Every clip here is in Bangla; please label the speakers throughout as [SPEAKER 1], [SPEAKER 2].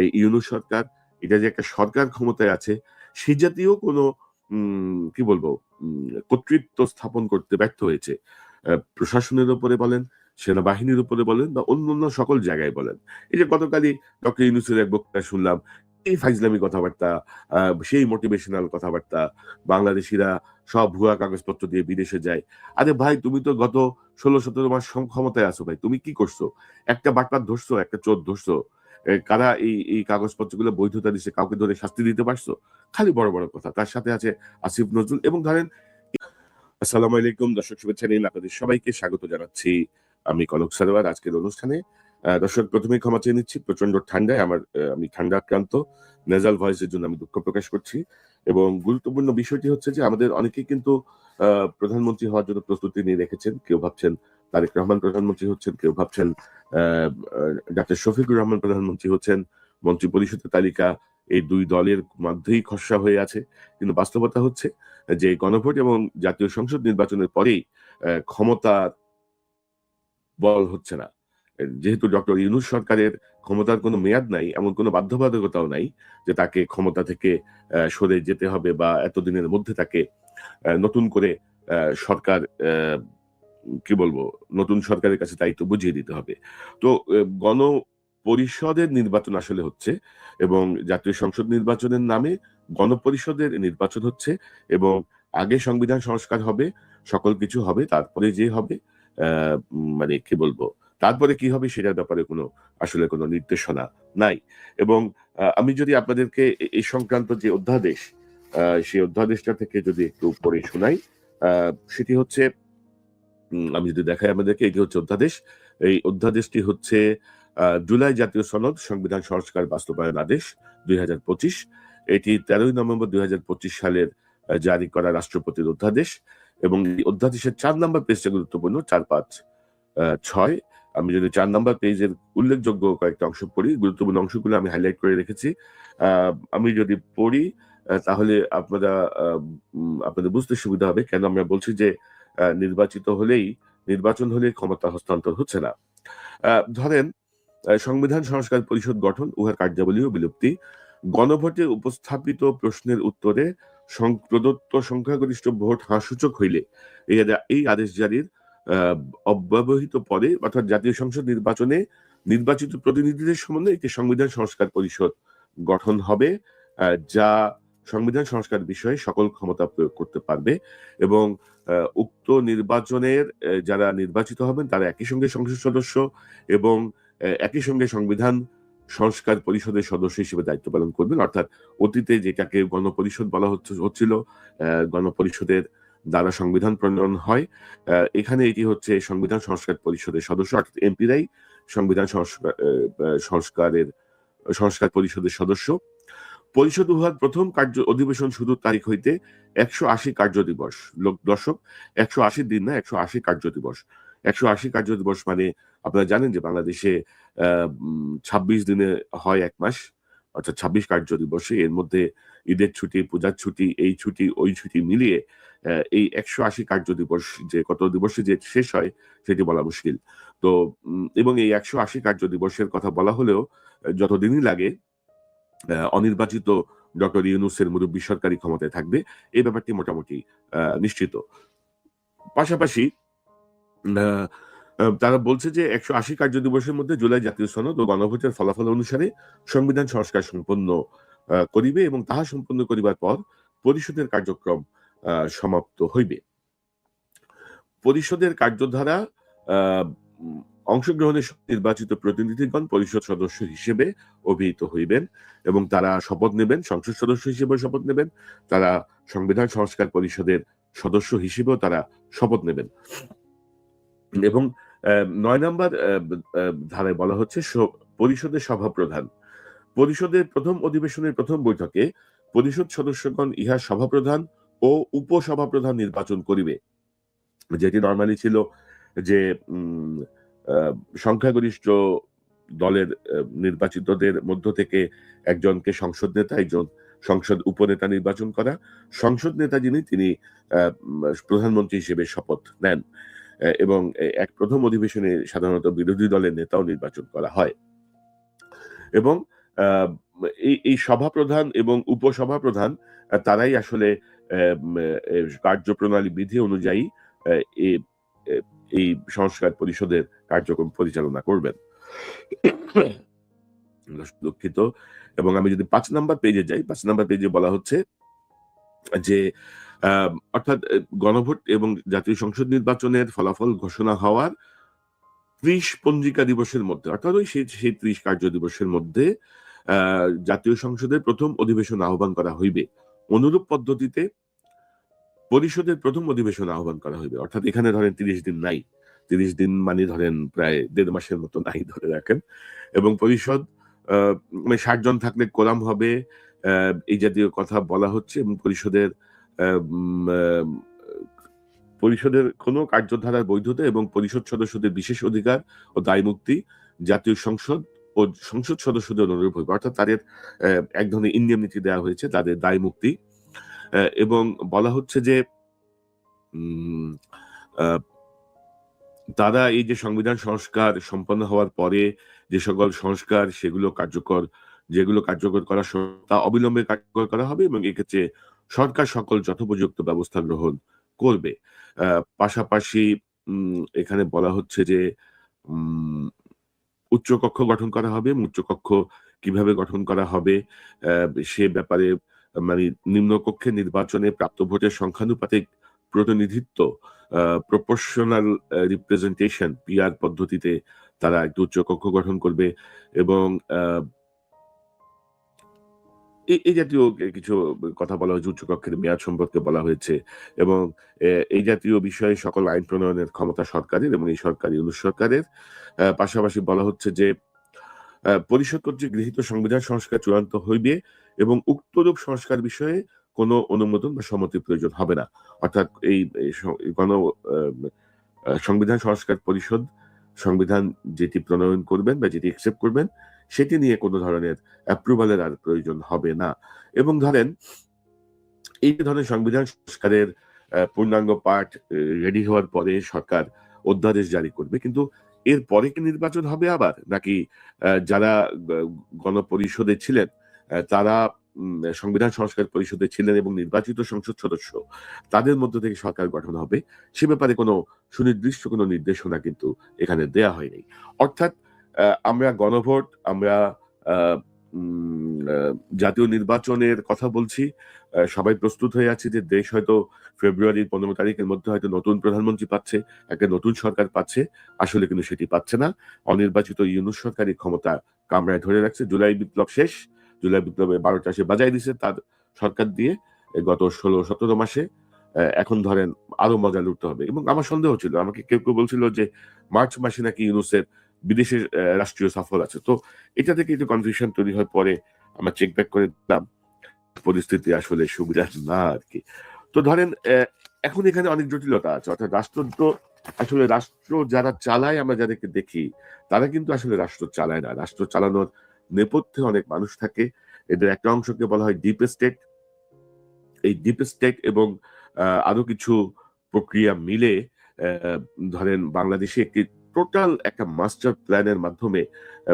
[SPEAKER 1] এই ইউনুস সরকার, এটা যে একটা সরকার ক্ষমতায় আছে, সে জাতীয় কোনো কি বলব কর্তৃত্ব স্থাপন করতে ব্যর্থ হয়েছে। প্রশাসনের উপরে বলেন, সেনাবাহিনীর উপরে বলেন, বা অন্য অন্য সকল জায়গায় বলেন। এই যে গতকালই ডক্টর ইউনুসের এক বক্তৃতা শুনলাম, এই ফাইজলামি কথাবার্তা সেই মোটিভেশনাল কথাবার্তা, বাংলাদেশিরা সব ভুয়া কাগজপত্র দিয়ে বিদেশে যায়। আরে ভাই, তুমি তো গত ষোলো সতেরো মাস ক্ষমতায় আছো ভাই, তুমি কি করছ? একটা বাটপার ধরছো, একটা চোর ধরছো। কারা এই এই কাগজপত্রগুলো বৈধতা দিচ্ছে কাউকে ধরে শাস্তি দিতে পারছ? খালি বড় বড় কথা। তার সাথে আছে আসিফ নজরুল এবং ধরেন আসসালামু আলাইকুম, দর্শক শুভেচ্ছা নিন আপনাদের সবাইকে স্বাগত জানাচ্ছি আমি কনক সারোয়ার আজকের অনুষ্ঠানে। দর্শক প্রথমে ক্ষমা চেয়ে নিচ্ছি প্রচণ্ড ঠান্ডায় আমার আমি ঠান্ডা আক্রান্ত। নেজাল ভয়েসের জন্য আমি দুঃখ প্রকাশ করছি এবং গুরুত্বপূর্ণ বিষয়টি হচ্ছে যে আমাদের অনেকেই কিন্তু প্রধানমন্ত্রী হওয়ার জন্য প্রস্তুতি নিয়ে রেখেছেন। কেউ ভাবছেন তারেক রহমান প্রধানমন্ত্রী হচ্ছেন কেউ ভাবছেন ডাক্তার শফিকুর রহমান প্রধানমন্ত্রী হচ্ছেন। মন্ত্রী পরিষদের তালিকা এই দুই দলের মধ্যেই খসড়া হয়ে আছে। কিন্তু বাস্তবতা হচ্ছে যে গণভোট এবং জাতীয় সংসদ নির্বাচনের পরেই আহ, ক্ষমতার বল হচ্ছে না। যেহেতু ডক্টর ইউনুস সরকারের ক্ষমতার কোনো মেয়াদ নাই এমন কোনো বাধ্যবাধকতাও নাই যে তাকে ক্ষমতা থেকে সরে যেতে হবে বা এতদিনের মধ্যে তাকে নতুন করে সরকার কি বলব, নতুন সরকারের কাছে দায়িত্ব বুঝিয়ে দিতে হবে। তো গণ পরিষদের নির্বাচন আসলে হচ্ছে এবং জাতীয় সংসদ নির্বাচনের নামে গণপরিষদের নির্বাচন হচ্ছে এবং আগে সংবিধান সংস্কার হবে, সকল কিছু হবে, তারপরে যে হবে মানে কি বলব, তারপরে কি হবে সেটার ব্যাপারে কোনো, আসলে কোনো নির্দেশনা নাই। এবং আমি যদি আপনাদেরকে এই সংক্রান্ত যে অধ্যাদেশ সেই অধ্যাদেশটা থেকে যদি একটু পড়ে শোনাই সেটি হচ্ছে আমি যদি দেখাই আমাদেরকে এটি হচ্ছে অধ্যাদেশ। এই অধ্যাদেশটি হচ্ছে জুলাই জাতীয় সনদ সংবিধান সংস্কার বাস্তবায়ন আদেশ দুই এটি তেরোই নভেম্বর দুই সালের জারি করা রাষ্ট্রপতির অধ্যাদেশ এবং এই অধ্যাদেশের চার নম্বর পেজটা গুরুত্বপূর্ণ, চার পাঁচ ছয়। আমি যদি চার নম্বর পেজের উল্লেখযোগ্য কয়েকটা অংশ পড়ি, গুরুত্বপূর্ণ অংশগুলো আমি হাইলাইট করে রেখেছি। আমি যদি পড়ি তাহলে আপনারা আপনাদের বুঝতে সুবিধা হবে। কেন আমরা বলছি যে নির্বাচিত হলেই নির্বাচন হলে ক্ষমতা হস্তান্তর হচ্ছে না। ধরেন সংবিধান সংস্কার পরিষদ গঠন, উহার কার্যাবলী ও বিলুপ্তি। গণভোটে উপস্থাপিত প্রশ্নের উত্তরে প্রদত্ত সংখ্যাগরিষ্ঠ ভোট হাসূচক হইলে এই আদেশ জারির অব্যবহিত পরে অর্থাৎ জাতীয় সংসদ নির্বাচনে নির্বাচিত প্রতিনিধিদের সম্বন্ধে একটি সংবিধান সংস্কার পরিষদ গঠন হবে যা সংবিধান সংস্কার বিষয়ে সকল ক্ষমতা প্রয়োগ করতে পারবে এবং উক্ত নির্বাচনের যারা নির্বাচিত হবেন তারা একই সঙ্গে সংসদ সদস্য এবং একই সঙ্গে সংবিধান সংস্কার পরিষদের সদস্য হিসেবে দায়িত্ব পালন করবেন। অর্থাৎ অতীতে যেটাকে গণপরিষদ বলা হচ্ছে, হচ্ছিল গণপরিষদের দ্বারা সংবিধান প্রণয়ন হয়। এখানে এটি হচ্ছে সংবিধান সংস্কার পরিষদের সদস্য, অর্থাৎ এমপিরাই সংবিধান সংস্কারের, সংস্কার পরিষদের সদস্য। পরিষদ উহার প্রথম কার্য অধিবেশন শুরুর তারিখ হইতে একশো আশি কার্য দিবস। লোক দর্শক, একশো আশি দিন না, একশো আশি কার্য দিবস। একশো আশি কার্য দিবস মানে আপনারা জানেন যে বাংলাদেশে ছাব্বিশ দিনে হয় এক মাস, অর্থাৎ ছাব্বিশ কার্য দিবসে। এর মধ্যে ঈদের ছুটি, পূজার ছুটি, এই ছুটি, ওই ছুটি মিলিয়ে এই একশো আশি কার্য দিবস যে কত দিবসে যে শেষ হয়, সেটি বলা মুশকিল। তো এবং এই একশো আশি কার্য দিবসের কথা বলা হলেও, যতদিনই লাগে অনির্বাচিত ডক্টর ইউনুসের মুরব্বী সরকারি ক্ষমতায় থাকবে। এই ব্যাপারটি মোটামুটি নিশ্চিত। পাশাপাশি তারা বলছে যে একশো আশি কার্য দিবসের মধ্যে জুলাই জাতীয় সনদ ও গণভোটের ফলাফল অনুসারে সংবিধান সংস্কার সম্পন্ন করিবে এবং তাহা সম্পন্ন করিবার পর পরিষদের কার্যক্রম সমাপ্ত হইবে। পরিষদের কার্যধারা অংশগ্রহণের নির্বাচিত প্রতিনিধিগণ পরিষদ সদস্য হিসেবে অভিহিত হইবেন এবং তারা শপথ নেবেন, সংসদ সদস্য হিসেবে শপথ নেবেন, তারা সংবিধান সংস্কার পরিষদের সদস্য হিসেবেও তারা শপথ নেবেন। এবং নয় নম্বর ধারায় বলা হচ্ছে পরিষদের সভাপ্রধান। পরিষদের প্রথম অধিবেশনের প্রথম বৈঠকে পরিষদ সদস্যগণ ইহা সভাপ্রধান ও উপসভাপ্রধান নির্বাচন করিবে। যেটি নর্মালি ছিল যে সংখ্যাগরিষ্ঠ দলের নির্বাচিতদের মধ্য থেকে একজনকে সংসদ নেতা, একজন সংসদ উপনেতা নির্বাচন করা। সংসদ নেতা যিনি, তিনি প্রধানমন্ত্রী হিসেবে শপথ নেন এবং এক প্রথম অধিবেশনে সাধারণত বিরোধী দলের নেতাও নির্বাচন করা হয়। এবং এই এই সভাপ্রধান এবং উপসভাপ্রধান তারাই আসলে কার্যপ্রণালী বিধি অনুযায়ী এই সংস্কার পরিষদের কার্যক্রম পরিচালনা করবেন। দুঃখিত। এবং আমি যদি পাঁচ নাম্বার পেজে যাই, পাঁচ নাম্বার পেজে বলা হচ্ছে যে অর্থাৎ গণভোট এবং জাতীয় সংসদ নির্বাচনের ফলাফল ঘোষণা হওয়ার ত্রিশ পঞ্জিকা দিবসের মধ্যে, অর্থাৎ ওই সেই সেই ত্রিশ কার্য দিবসের মধ্যে জাতীয় সংসদের প্রথম অধিবেশন আহ্বান করা হইবে। অনুরূপ পদ্ধতিতে পরিষদের প্রথম অধিবেশন আহ্বান করা হইবে। অর্থাৎ এখানে ধরেন তিরিশ দিন নাই। তিরিশ দিন মানে ধরেন প্রায় দেড় মাসের মতো নাই ধরে রাখেন। এবং পরিষদ মানে ষাট জন থাকলে কোরাম হবে এই জাতীয় কথা বলা হচ্ছে এবং পরিষদের পরিষদের কোনো কার্যধারার বৈধতা এবং পরিষদ সদস্যদের বিশেষ অধিকার ও দায়মুক্তি জাতীয় সংসদ ও সংসদ সদস্যদের অনুরূপ হইবে। অর্থাৎ তাদের এক ধরনের ইন্ডিয়ামনিটি দেওয়া হয়েছে, তাদের দায় মুক্তি এবং বলা হচ্ছে যে আহ, তারা এই যে সংবিধান সংস্কার সম্পন্ন হওয়ার পরে যে সকল সংস্কার সেগুলো কার্যকর যেগুলো কার্যকর করা তা অবিলম্বে কার্যকর করা হবে এবং এক্ষেত্রে সরকার সকল যথোপযুক্ত ব্যবস্থা গ্রহণ করবে। আহ, পাশাপাশি এখানে বলা হচ্ছে যে উচ্চকক্ষ গঠন করা হবে এবং উচ্চকক্ষ কীভাবে গঠন করা হবে আহ, সে ব্যাপারে মানে নিম্নকক্ষে নির্বাচনে প্রাপ্ত ভোটের সংখ্যানুপাতিক প্রতিনিধিত্ব প্রপোর্শনাল রিপ্রেজেন্টেশন পিআর পদ্ধতিতে তারা একটি উচ্চকক্ষ গঠন করবে এবং এই জাতীয় কিছু কথা বলা হয়েছে, উচ্চকক্ষের মেয়াদ সম্পর্কে বলা হয়েছে এবং এই জাতীয় বিষয়ে সকল আইন প্রণয়নের ক্ষমতা সরকারের এবং এই সরকারি অনু সরকারের। পাশাপাশি বলা হচ্ছে যে পরিষদ কর্তৃক গৃহীত সংবিধান সংস্কার চূড়ান্ত হইবে। এবং উক্তরূপ সংস্কার বিষয়ে কোনো অনুমোদন বা সম্মতির প্রয়োজন হবে না। অর্থাৎ এই গণ সংবিধান সংস্কার পরিষদ সংবিধান যেটি প্রণয়ন করবেন বা যেটি একসেপ্ট করবেন, সেটি নিয়ে কোনো ধরনের অ্যাপ্রুভালের আর প্রয়োজন হবে না। এবং ধরেন, এই ধরনের সংবিধান সংস্কারের পূর্ণাঙ্গ পাঠ রেডি হওয়ার পরে সরকার অধ্যাদেশ জারি করবে, কিন্তু এর পরে কি নির্বাচন হবে আবার? নাকি যারা গণপরিষদে ছিলেন তারা সংবিধান সংস্কার পরিষদে ছিলেন এবং নির্বাচিত সংসদ সদস্য। তাদের মধ্য থেকে সরকার গঠন হবে। সে ব্যাপারে কোনো সুনির্দিষ্ট কোনো নির্দেশনা কিন্তু এখানে দেয়া হয়নি। অর্থাৎ আমরা গণভোট, আমরা জাতীয় নির্বাচনের কথা বলছি। সবাই প্রস্তুত হয়ে আছে যে দেশ হয়তো ফেব্রুয়ারির পনেরো তারিখের মধ্যে হয়তো নতুন প্রধানমন্ত্রী পাচ্ছে, একটা নতুন সরকার পাচ্ছে। আসলে কিন্তু সেটি পাচ্ছে না। অনির্বাচিত ইউনুস সরকারই ক্ষমতা কামরায় ধরে রাখছে। জুলাই বিপ্লব শেষ। জুলাই বিপ্লবে বারোটা সে বাজায় দিছে তার সরকার দিয়ে গত ষোলো, সতেরো মাসে এখন ধরেন আরও মজা লুটতে হবে। এবং আমার সন্দেহ ছিল, আমাকে কেউ কেউ বলছিল যে মার্চ মাসে নাকি ইউনুসের বিদেশের রাষ্ট্রীয় সফর আছে। তো এটা থেকে একটু কনফিউশন তৈরি হয় পরে আমরা চেক ব্যাক করে দিলাম। পরিস্থিতি আসলে সুবিধা না আর কি। তো ধরেন এখন এখানে অনেক জটিলতা আছে। অর্থাৎ রাষ্ট্র তো আসলে রাষ্ট্র যারা চালায় আমরা যাদেরকে দেখি, তারা কিন্তু আসলে রাষ্ট্র চালায় না। রাষ্ট্র চালানোর নেপথ্যে অনেক মানুষ থাকে। এদের একটা অংশকে বলা হয় ডিপ স্টেট এই ডিপ স্টেট এবং আরও কিছু প্রক্রিয়া মিলে ধরেন বাংলাদেশে একটি টোটাল একটা মাস্টার প্ল্যানের মাধ্যমে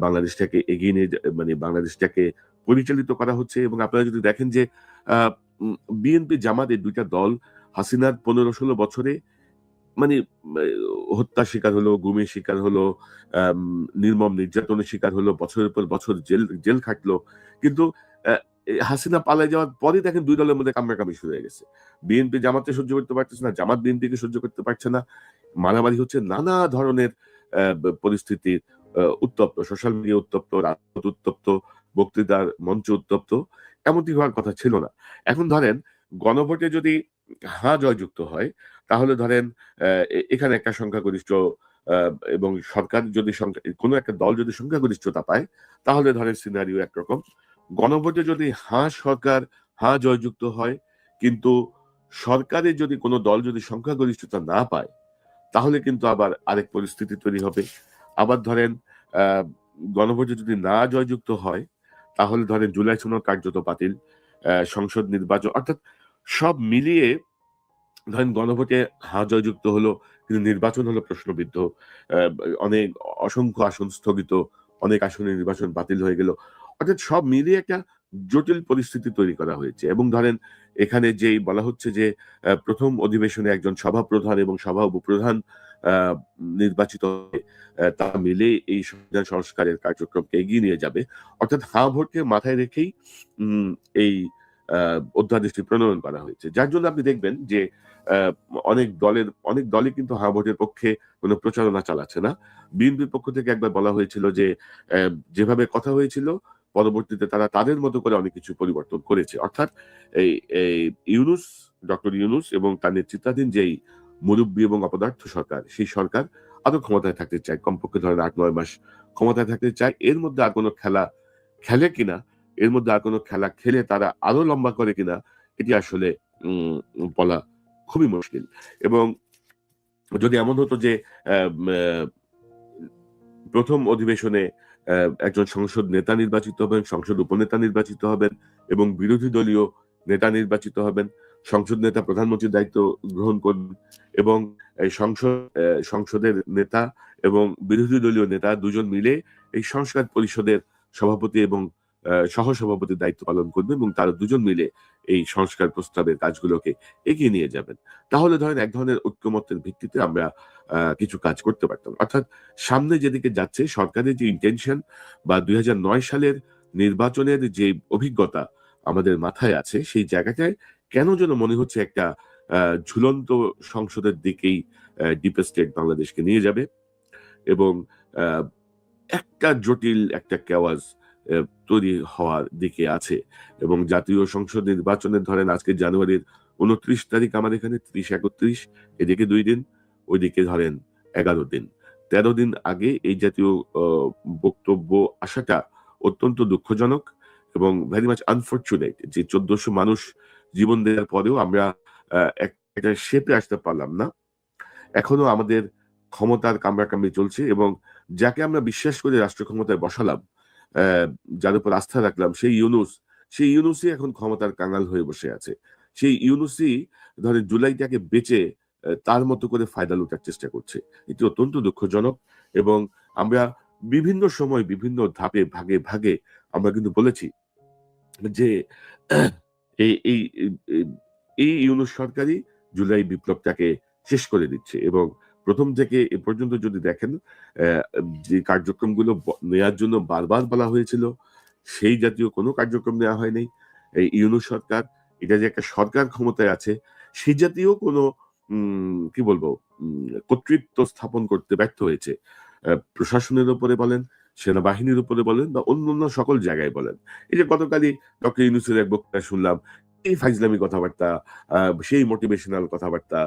[SPEAKER 1] বাংলাদেশটাকে এগিয়ে নিয়ে মানে বাংলাদেশটাকে পরিচালিত করা হচ্ছে এবং আপনারা যদি দেখেন যে বিএনপি জামাত এই দুইটা দল হাসিনার পনেরো ষোলো বছরে মানে হত্যার শিকার হলো, গুমের শিকার হলো নির্মম নির্যাতনের শিকার হলো, বছরের পর বছর জেল জেল খাটলো। কিন্তু হাসিনা পালায় যাওয়ার পরে দেখেন দুই দলের মধ্যে কামড়াকামি শুরু হয়ে গেছে। বিএনপি জামাতে সহ্য করতে পারতেছে না, জামাত বিএনপিকে সহ্য করতে পারছে না। মারামারি হচ্ছে নানা ধরনের ব- উত্তপ্ত সোশ্যাল মিডিয়া উত্তপ্ত, রাজপথ উত্তপ্ত, বক্তৃতার মঞ্চ উত্তপ্ত, এমনটি হওয়ার কথা ছিল না। এখন ধরেন, গণভোটে যদি হা জয়যুক্ত হয় তাহলে ধরেন এখানে একটা সংখ্যাগরিষ্ঠ এবং সরকার যদি কোনো একটা দল যদি সংখ্যাগরিষ্ঠতা পায়, তাহলে ধরেন সিনারিও একরকম। গণভোটে যদি হ্যাঁ সরকার হ্যাঁ জয়যুক্ত হয়, কিন্তু সরকারের যদি কোনো দল যদি সংখ্যাগরিষ্ঠতা না পায়, তাহলে কিন্তু আবার আরেক পরিস্থিতি তৈরি হবে। আবার ধরেন গণভোটে যদি না জয়যুক্ত হয়, তাহলে ধরেন জুলাই সনদ কার্যত বাতিল সংসদ নির্বাচন, অর্থাৎ সব মিলিয়ে ধরেন গণভোটে হা জয়যুক্ত হলো, কিন্তু নির্বাচন হলো প্রশ্নবিদ্ধ। অনেক অসংখ্য আসন স্থগিত, অনেক আসনে নির্বাচন বাতিল হয়ে গেল। অর্থাৎ সব মিলিয়ে একটা জটিল পরিস্থিতি তৈরি করা হয়েছে। এবং ধরেন এখানে যেই বলা হচ্ছে যে প্রথম অধিবেশনে একজন সভা প্রধান এবং সভা উপপ্রধান নির্বাচিত তা মিলে এই সংবিধান সংস্কারের কার্যক্রমকে এগিয়ে নিয়ে যাবে। অর্থাৎ হা ভোটকে মাথায় রেখেই এই অধ্যাদেশটি প্রণয়ন করা হয়েছে। যার জন্য আপনি দেখবেন যে অনেক দলের, অনেক দলই কিন্তু হাঁ ভোটের পক্ষে কোনো প্রচারণা চালাচ্ছে না। বিএনপির পক্ষ থেকে একবার বলা হয়েছিল যে যেভাবে কথা হয়েছিল, পরবর্তীতে তারা তাদের মতো করে অনেক কিছু পরিবর্তন করেছে। অর্থাৎ এই ইউনুস, ডক্টর ইউনুস এবং তার নেতৃত্বাধীন যেই মুরব্বী এবং অপদার্থ সরকার, সেই সরকার আরও ক্ষমতায় থাকতে চায়? কমপক্ষে ধরেন আট, নয় মাস ক্ষমতায় থাকতে চায়। এর মধ্যে আর কোনো খেলা খেলে কিনা, এর মধ্যে আর কোনো খেলা খেলে তারা আরও লম্বা করে কিনা, এটি আসলে বলা খুবই মুশকিল। এবং যদি এমন হতো যে প্রথম অধিবেশনে একজন সংসদ নেতা নির্বাচিত হবেন, সংসদ উপনেতা নির্বাচিত হবেন এবং বিরোধী দলীয় নেতা নির্বাচিত হবেন, সংসদ নেতা প্রধানমন্ত্রীর দায়িত্ব গ্রহণ করবেন এবং সংসদ সংসদের নেতা এবং বিরোধী দলীয় নেতা দুজন মিলে এই সংস্কার পরিষদের সভাপতি এবং সহসভাপতির দায়িত্ব পালন করবেন এবং তারা দুজন মিলে এই সংস্কার প্রস্তাবের কাজগুলোকে এগিয়ে নিয়ে যাবেন। তাহলে ধরেন এক ধরনের ঐক্যমত্যের ভিত্তিতে আমরা কিছু কাজ করতে পারতাম। অর্থাৎ সামনে যেদিকে যাচ্ছে, সরকারের যে ইন্টেনশন বা দুই হাজার নয় সালের নির্বাচনের যে অভিজ্ঞতা আমাদের মাথায় আছে, সেই জায়গাটায় কেন যেন মনে হচ্ছে একটা ঝুলন্ত সংসদের দিকেই ডিপ স্টেট বাংলাদেশকে নিয়ে যাবে এবং একটা জটিল, একটা কেওয়াজ তৈরি হওয়ার দিকে আছে। এবং জাতীয় সংসদ নির্বাচনের ধরেন আজকে জানুয়ারির উনত্রিশ তারিখ, আমাদের এখানে ত্রিশ, একত্রিশ, এদিকে দুই দিন, ওইদিকে ধরেন এগারো দিন। তেরো দিন আগে এই জাতীয় বক্তব্য আসাটা অত্যন্ত দুঃখজনক এবং ভেরি মাচ আনফর্চুনেট যে চোদ্দশো মানুষ জীবন দেওয়ার পরেও আমরা এক- একটা শেপে আসতে পারলাম না। এখনও আমাদের ক্ষমতার কামড়াকামড়ি চলছে এবং যাকে আমরা বিশ্বাস করে রাষ্ট্র ক্ষমতায় বসালাম যার উপর আস্থা রাখলাম, সেই ইউনুস, সেই ইউনুসই এখন ক্ষমতার কাঙাল হয়ে বসে আছে। সেই ইউনুসই ধরে জুলাইটাকে বেচে তার মতো করে ফায়দা লুটার চেষ্টা করছে। এটি অত্যন্ত দুঃখজনক এবং আমরা বিভিন্ন সময় বিভিন্ন ধাপে ভাগে ভাগে আমরা কিন্তু বলেছি যে এই, এই- এই ইউনুস সরকারই জুলাই বিপ্লবটাকে শেষ করে দিচ্ছে এবং প্রথম থেকে এ পর্যন্ত যদি দেখেন যে কার্যক্রমগুলো নেয়ার জন্য বারবার বলা হয়েছিল, সেই জাতীয় কোনো কার্যক্রম নেওয়া হয়নি। এই ইউনুস সরকার, এটা যে একটা সরকার ক্ষমতায় আছে সেই জাতীয় কোনো কি বলব কর্তৃত্ব স্থাপন করতে ব্যর্থ হয়েছে। প্রশাসনের উপরে বলেন, সেনাবাহিনীর উপরে বলেন, বা অন্য অন্য সকল জায়গায় বলেন। এই যে গতকালই ডক্টর ইউনুসের এক বক্তৃতা শুনলাম, এই ফাইজলামি কথাবার্তা সেই মোটিভেশনাল কথাবার্তা,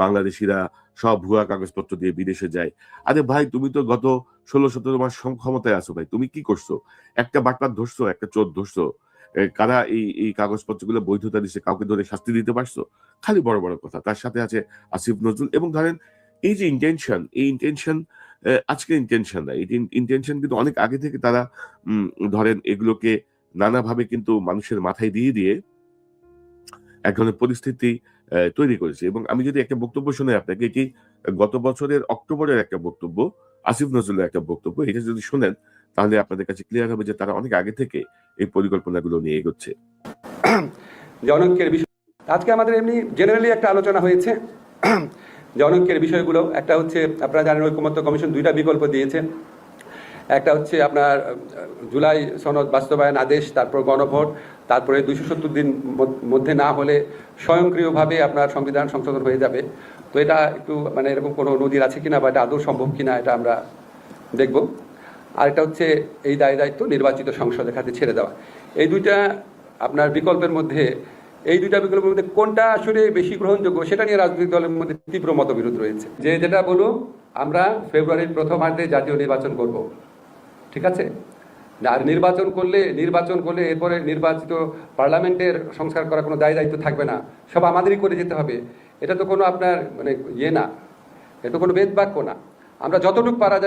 [SPEAKER 1] বাংলাদেশিরা সব ভুয়া কাগজপত্র দিয়ে বিদেশে যায়। আরে ভাই, তুমি তো গত ষোলো সতেরো মাস ক্ষমতায় আছো ভাই, তুমি কি করছ? একটা বাটপার ধরছো, একটা চোর ধরছো। কারা এই এই কাগজপত্রগুলো বৈধতা দিচ্ছে কাউকে ধরে শাস্তি দিতে পারছ? খালি বড় বড় কথা। তার সাথে আছে আসিফ নজরুল এবং ধরেন এই যে ইন্টেনশন এই ইন্টেনশন আজকে ইন্টেনশন না, এই ইন্টেনশন কিন্তু অনেক আগে থেকে তারা ধরেন এগুলোকে নানাভাবে কিন্তু মানুষের মাথায় দিয়ে দিয়ে এক ধরনের পরিস্থিতি তৈরি করেছে। এবং আমি যদি একটা বক্তব্য শুনে আপনাকে এটি গত বছরের অক্টোবরের একটা বক্তব্য, আসিফ নজরুলের একটা বক্তব্য, এটা যদি শুনেন, তাহলে আপনাদের কাছে ক্লিয়ার হবে যে তারা অনেক আগে থেকে এই পরিকল্পনাগুলো নিয়ে এগোচ্ছে।
[SPEAKER 2] জনৈক্যের বিষয়, আজকে আমাদের এমনি জেনারেলি একটা আলোচনা হয়েছে। জনৈক্যের বিষয়গুলো, একটা হচ্ছে আপনারা জানেন ঐকমত্য কমিশন দুইটা বিকল্প দিয়েছে। একটা হচ্ছে আপনার জুলাই সনদ বাস্তবায়ন আদেশ, তারপর গণভোট, তারপরে দুইশো সত্তর দিন মধ্যে না হলে স্বয়ংক্রিয়ভাবে আপনার সংবিধান সংশোধন হয়ে যাবে। তো এটা একটু মানে এরকম কোনো নদীর আছে কিনা বা এটা আদৌ সম্ভব কিনা এটা আমরা দেখব। আর এটা হচ্ছে এই দায় দায়িত্ব নির্বাচিত সংসদের হাতে ছেড়ে দেওয়া। এই দুইটা আপনার বিকল্পের মধ্যে, এই দুইটা বিকল্পের মধ্যে কোনটা আসলে বেশি গ্রহণযোগ্য সেটা নিয়ে রাজনৈতিক দলের মধ্যে তীব্র মতবিরোধ রয়েছে। যে যেটা বলুন, আমরা ফেব্রুয়ারির প্রথমার্ধে জাতীয় নির্বাচন করব। ঠিক আছে? আর নির্বাচন করলে নির্বাচন করলে এরপরে নির্বাচিত পার্লামেন্টের সংস্কার করার কোনো দায় দায়িত্ব থাকবে না। সব আমাদেরই করে যেতে হবে। এটা তো কোনো আপনার মানে ইয়ে না। এটা তো কোনো বেদ বাক্য না। আমরা যতটুকু পারা যায়